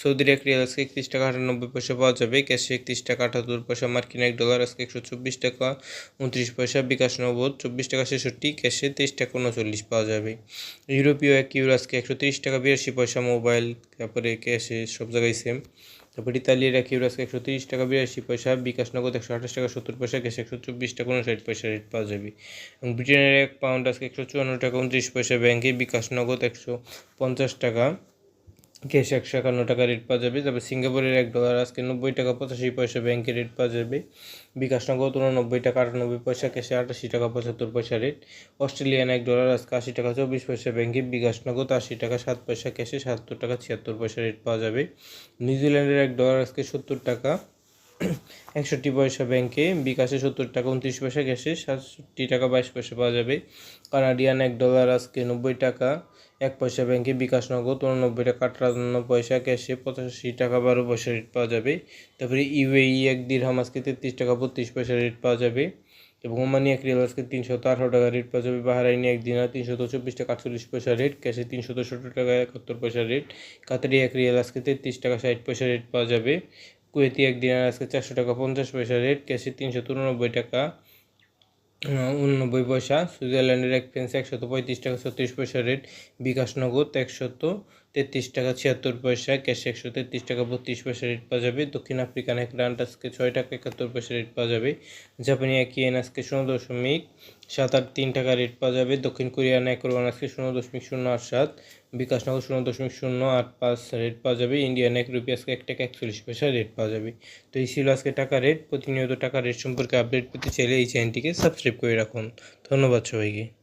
সৌদির এক রিয়াল আজকে একত্রিশ টাকা আটানব্বই পয়সা পাওয়া যাবে। ক্যাশে একত্রিশ টাকা আটাত্তর পয়সা, মার্কিন এক ডলার আজকে একশো চব্বিশ টাকা উনত্রিশ পয়সা, বিকাশ নগদ চব্বিশ টাকা ছেষট্টি, ক্যাশে তেইশ টাকা উনচল্লিশ পাওয়া যাবে। ইউরোপীয় এক ইউরো আজকে একশো তিরিশ টাকা, বিরাশি পয়সা মোবাইল, তারপরে ক্যাশে সব জায়গায় সেম। তারপর ইতালির এক ইউরো আজকে একশো তিরিশ টাকা, বিরাশি পয়সা, বিকাশ নগদ একশো আঠাশ টাকা, সত্তর পয়সা, ক্যাশে একশো চব্বিশ টাকা উনষাট পয়সা রেট পাওয়া যাবে। এবং ব্রিটেনের এক পাউন্ড আজকে একশো চুয়ান্ন টাকা, উনত্রিশ পয়সা ব্যাংকে, বিকাশ নগদ একশো পঞ্চাশ টাকা। ক্যাশ একশো একান্ন টাকা রেট পাওয়া যাবে? তারপর সিঙ্গাপুরের এক ডলার আজকে নব্বই টাকা, পঁচাশি পয়সা ব্যাংকে রেট পাওয়া যাবে। বিকাশ নগদ উননব্বই টাকা, আটানব্বই পয়সা, ক্যাশে আটাশি টাকা, পঁচাত্তর পয়সা রেট। অস্ট্রেলিয়ান এক ডলার আজকে আশি টাকা, চব্বিশ পয়সা ব্যাংকে। বিকাশ নগদ আশি টাকা, সাত পয়সা ক্যাশে সাতাত্তর টাকা, ছিয়াত্তর পয়সা রেট পাওয়া যাবে। নিউজিল্যান্ডের এক ডলার আজকে সত্তর টাকা, একষট্টি পয়সা ব্যাংকে। বিকাশে সত্তর টাকা, উনত্রিশ পয়সা ক্যাশে সাতষট্টি টাকা, বাইশ পয়সা পাওয়া যাবে। কানাডিয়ান এক ডলার আজকে নব্বই টাকা এক পয়সা ব্যাংকে বিকাশ নগদ উননব্বই টাকা, আটান্ন পয়সা ক্যাশে পঁচাশি টাকা, বারো পয়সা রেট পাওয়া যাবে। তারপরে ইউএই এক দিরহাম আজকে তেত্রিশ টাকা, বত্রিশ পয়সা রেট পাওয়া যাবে। এবং ওমানি এক রিয়াল আজকে তিনশো আঠারো টাকা রেট পাওয়া যাবে। বাহারাইনি এক দিনার তিনশত চব্বিশ টাকা, আটচল্লিশ পয়সা রেট। ক্যাশে তিনশত সত্তর টাকা, একাত্তর পয়সা রেট। কাতারি এক রিয়াল আজকে তেত্রিশ টাকা, ষাট পয়সা রেট পাওয়া যাবে। কুয়েতি এক দিনার আজকে চারশো টাকা, পঞ্চাশ পয়সা রেট। ক্যাশে তিনশো উননব্বই টাকা। উননব্বই পয়সা। সুইজারল্যান্ডের এক পেন্স একশত পঁয়ত্রিশ টাকা, ছত্রিশ পয়সা রেট বিকাশ নগদ একশত তেত্রিশ টাকা, ছিয়াত্তর পয়সা। ক্যাশ একশো তেত্রিশ টাকা, বত্রিশ পয়সা রেট পাওয়া যাবে। দক্ষিণ আফ্রিকান এক রান্ট আজকে ছয় টাকা, একাত্তর পয়সা রেট পাওয়া যাবে। জাপানি এক ইয়েন আজকে শূন্য দশমিক সাত আট তিন টাকা রেট পাওয়া যাবে। দক্ষিণ কোরিয়ান এক আজকে শূন্য দশমিক শূন্য আট সাত, বিকাশনগর শূন্য দশমিক শূন্য আট পাঁচ রেট পাওয়া যাবে। ইন্ডিয়ান এক রুপি আজকে এক টাকা একচল্লিশ পয়সা রেট পাওয়া যাবে। তো এই ছিল আজকে টাকা রেট প্রতিনিয়ত টাকা রেট সম্পর্কে আপডেট পেতে চাইলে এই চ্যানেলটিকে সাবস্ক্রাইব করে রাখুন। ধন্যবাদ সবাইকে।